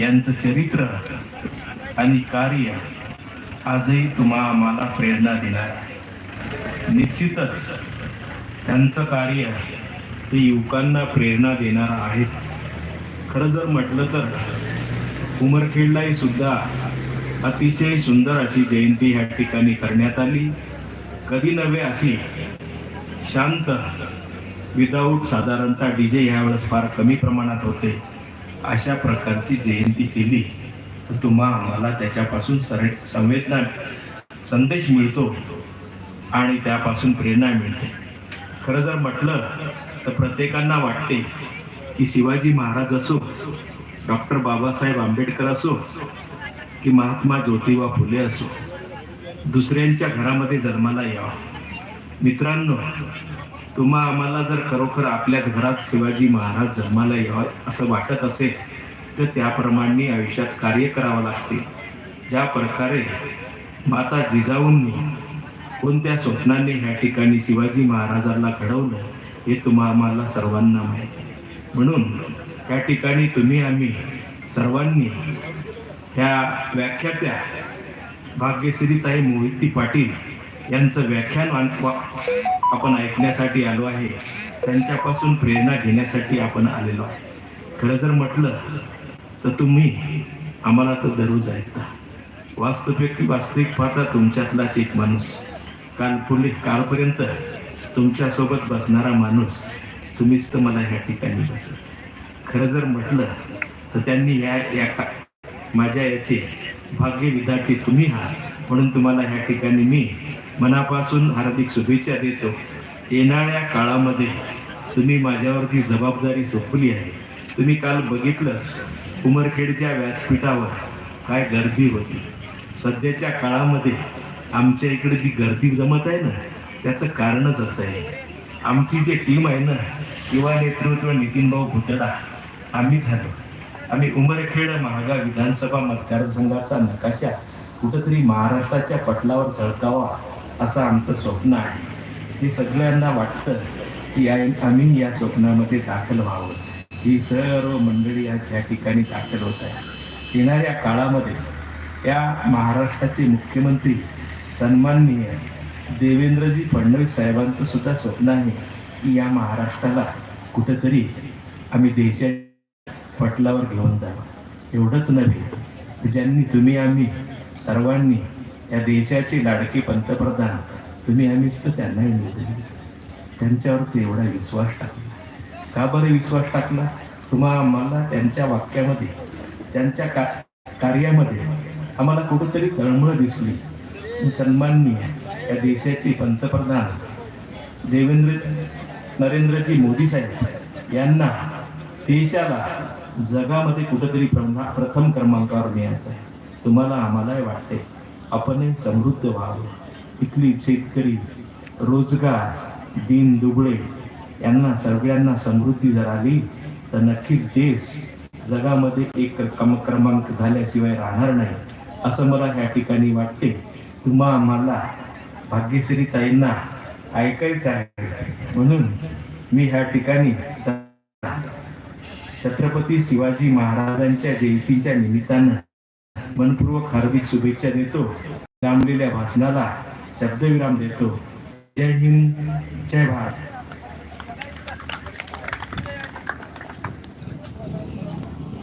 यांचं चरित्र आणि कार्य आजही तुम्हा आम्हाला प्रेरणा देणार आहे. निश्चितच त्यांचं कार्य हे युवकांना प्रेरणा देणार आहेच. खरं जर म्हटलं तर उमरखेडलाही सुद्धा अतिशय सुंदर अशी जयंती ह्या ठिकाणी करण्यात आली. कधी नव्हे अशी शांत विदाऊट साधारणतः डी जे ह्यावेळेस फार कमी प्रमाणात होते. अशा प्रकारची जयंती केली तर तुम्हा आम्हाला त्याच्यापासून सर संवेदना संदेश मिळतो आणि त्यापासून प्रेरणा मिळते. खरं जर म्हटलं तर प्रत्येकांना वाटते की शिवाजी महाराज असो डॉक्टर बाबासाहेब आंबेडकर असो की महात्मा ज्योतिबा फुले असो दुसऱ्यांच्या घरामध्ये जन्माला यावा. मित्रांनो तुम्हा आम्हाला जर खरोखर आपल्याच घरात शिवाजी महाराज जन्माला यावं असं वाटत असेल तर त्याप्रमाणे आयुष्यात कार्य करावं लागते. ज्या प्रकारे माता जिजाऊंनी कोणत्या स्वप्नांनी ह्या ठिकाणी शिवाजी महाराजांना घडवलं हे तुम्हा आम्हाला सर्वांना माहिती म्हणून त्या ठिकाणी तुम्ही आम्ही सर्वांनी ह्या व्याख्यात्या भाग्यश्रीताई मोहिती पाटील यांचं व्याख्यान आपण ऐकण्यासाठी आलो आहे. त्यांच्यापासून प्रेरणा घेण्यासाठी आपण आलेलो आहे. खरं जर म्हटलं तर तुम्ही आम्हाला तर दररोज ऐकता. वास्तविक वास्तविक पाहता तुमच्यातलाच एक माणूस. काल पुढे कालपर्यंत तुमच्यासोबत बसणारा माणूस तुम्हीच तर मला ह्या ठिकाणी बसत खरं जर म्हटलं तर त्यांनी या या का माझ्या याचे भाग्य विद्यार्थी तुम्ही आहात. म्हणून तुम्हाला ह्या ठिकाणी मी मनापासून हार्दिक शुभेच्छा देतो. येणाऱ्या काळामध्ये तुम्ही माझ्यावरती जबाबदारी सोपवली आहे. तुम्ही काल बघितलंच उमरखेडच्या व्यासपीठावर काय गर्दी होती. सध्याच्या काळामध्ये आमच्या इकडे जी गर्दी जमत आहे ना त्याचं कारणच असं आहे. आमची जी टीम आहे ना युवा नेतृत्व नितीनभाऊ भुतडा आम्ही झालो. आम्ही उमरखेड महागा विधानसभा मतदारसंघाचा नकाशा कुठंतरी महाराष्ट्राच्या पटलावर झळकावा असं आमचं स्वप्न आहे. हे सगळ्यांना वाटतं की आम्ही या स्वप्नामध्ये दाखल व्हावं. ही सर्व मंडळी आज या ठिकाणी दाखल होत आहे येणाऱ्या काळामध्ये या महाराष्ट्राचे मुख्यमंत्री सन्माननीय देवेंद्रजी फडणवीस साहेबांचं सुद्धा स्वप्न आहे की या महाराष्ट्राला कुठंतरी आम्ही देशाच्या पटलावर घेऊन जावं. एवढंच नव्हे ज्यांनी तुम्ही आम्ही सर्वांनी या देशाचे लाडके पंतप्रधान तुम्ही आम्हीच तर त्यांनाही निवडले त्यांच्यावर एवढा विश्वास टाकला. का बरं विश्वास टाकला? तुम्हा आम्हाला त्यांच्या वाक्यामध्ये त्यांच्या का कार्यामध्ये आम्हाला कुठंतरी तळमळ दिसली. सन्माननीय या देशाचे पंतप्रधान देवेंद्र नरेंद्रजी मोदी साहेब यांना देशाला जगामध्ये कुठंतरी प्रथम क्रमांकावर न्यायचं आहे. तुम्हाला आम्हालाही वाटते आपणही समृद्ध व्हावं. इथली शेतकरी रोजगार दीन दुबळे यांना सगळ्यांना समृद्धी जर आली तर नक्कीच देश जगामध्ये एक क्रम क्रमांक झाल्याशिवाय राहणार नाही. असं मला ह्या ठिकाणी वाटते. तुम्हा आम्हाला भाग्यश्री ताईंना ऐकायचं आहे. म्हणून मी ह्या ठिकाणी छत्रपती शिवाजी महाराजांच्या जयंतीच्या निमित्तानं मनपूर्वक हार्दिक शुभेच्छा देतो. लांबलेल्या भाषणाला शब्दविराम देतो. जय हिंद जय भारत.